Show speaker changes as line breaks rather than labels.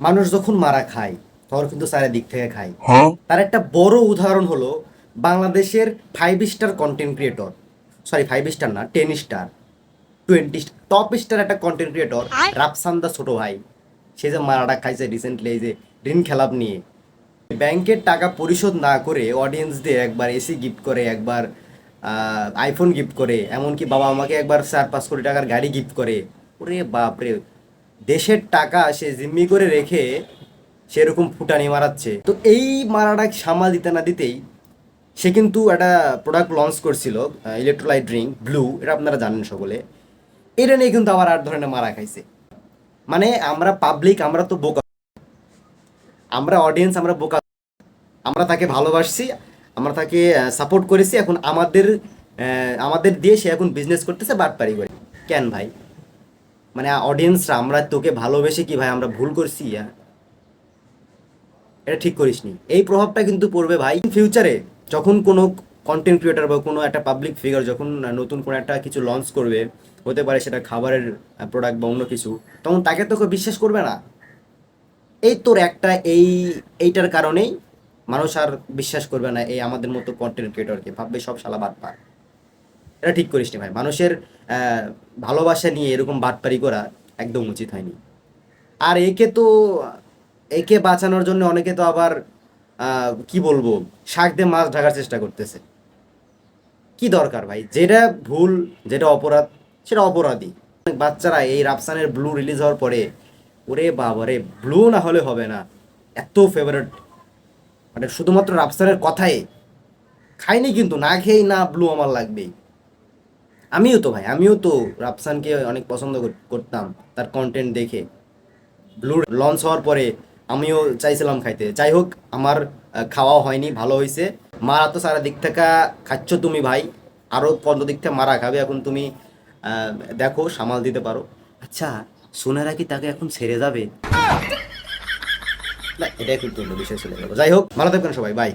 মানুষ যখন মারা খায় তখন কিন্তু চারিদিক থেকে খায়। তার একটা বড় উদাহরণ হলো বাংলাদেশের five star content creator sorry five star না ten star twenty top star একটা কন্টেন্ট ক্রিয়েটর রাফসান্দা ছোট ভাই। সে যে মারাটা খাইছে রিসেন্টলি এই যে ঋণ খেলাপ নিয়ে। ব্যাংকের টাকা পরিশোধ না করে অডিয়েন্সদের একবার এসি গিফট করে একবার আইফোন গিফট করে এমনকি বাবা আমাকে একবার চার পাঁচ কোটি টাকার গাড়ি গিফট করে। ওরে বাপরে দেশের টাকা সে জিম্মি করে রেখে সেরকম ফুটানি মারাচ্ছে। তো এই মারাটা সামাল দিতে না দিতেই সে কিন্তু একটা প্রোডাক্ট লঞ্চ করছিল ইলেকট্রোলাইট ড্রিঙ্ক ব্লু এটা আপনারা জানেন সকলে। এটা নিয়ে কিন্তু আবার আট ধরনের মারা খাইছে। মানে আমরা পাবলিক আমরা তো বোকা। আমরা অডিয়েন্স আমরা বোকা। আমরা তাকে ভালোবাসছি, আমরা তাকে সাপোর্ট করেছি, এখন আমাদের আমাদের দিয়ে সে এখন বিজনেস করতেছে বাটপারি করে। কেন ভাই? মানে অডিয়েন্সরা আমরা তোকে ভালোবেসে কি ভাই, আমরা ভুল করছি? এটা ঠিক করিসনি। এই প্রভাবটা কিন্তু পড়বে ভাই ফিউচারে যখন কোনো কন্টেন্ট ক্রিয়েটার বা কোনো একটা পাবলিক ফিগার যখন নতুন কোনো একটা কিছু লঞ্চ করবে, হতে পারে সেটা খাবারের প্রোডাক্ট বা অন্য কিছু, তখন তাকে তোকে বিশ্বাস করবে না। এই তোর একটা, এই, এইটার কারণেই মানুষ আর বিশ্বাস করবে না, এই আমাদের মতো কন্টেন্ট ক্রিয়েটরকে ভাববে সব শালা বাদ পার এটা ঠিক করিস নি ভাই। মানুষের ভালোবাসা নিয়ে এরকম বাটপারি করা একদম উচিত হয়নি। আর একে তো, একে বাঁচানোর জন্য অনেকে তো আবার কি বলব, শাক দিয়ে মাছ ঢাকার চেষ্টা করতেছে। কি দরকার ভাই? যেটা ভুল, যেটা অপরাধ, সেটা অপরাধী। বাচ্চারা এই রাফসানের ব্লু রিলিজ হওয়ার পরে, ওরে বাবারে ব্লু না হলে হবে না। এত ফেভারিট মানে শুধুমাত্র রাফসানের কথাই। খাইনি কিন্তু, না খেয়েই না ব্লু আমার লাগবেই। আমিও তো ভাই, আমিও তো রাফসানকে অনেক পছন্দ করতাম, তার কন্টেন্ট দেখে। ব্লু লঞ্চ হওয়ার পরে আমিও চাইছিলাম খাইতে। যাই হোক, আমার খাওয়া হয়নি, ভালো হয়েছে মারা তো সারা দিক থেকে খাচ্ছ তুমি ভাই আরও পর্ব দিক থেকে মারা খাবে, এখন তুমি দেখো, সামাল দিতে পারো। আচ্ছা সোনারা কি তাকে এখন ছেড়ে যাবে? না, এটাই কিন্তু বিষয় চলে গেল। যাই হোক, ভালো থাকবেন সবাই বাই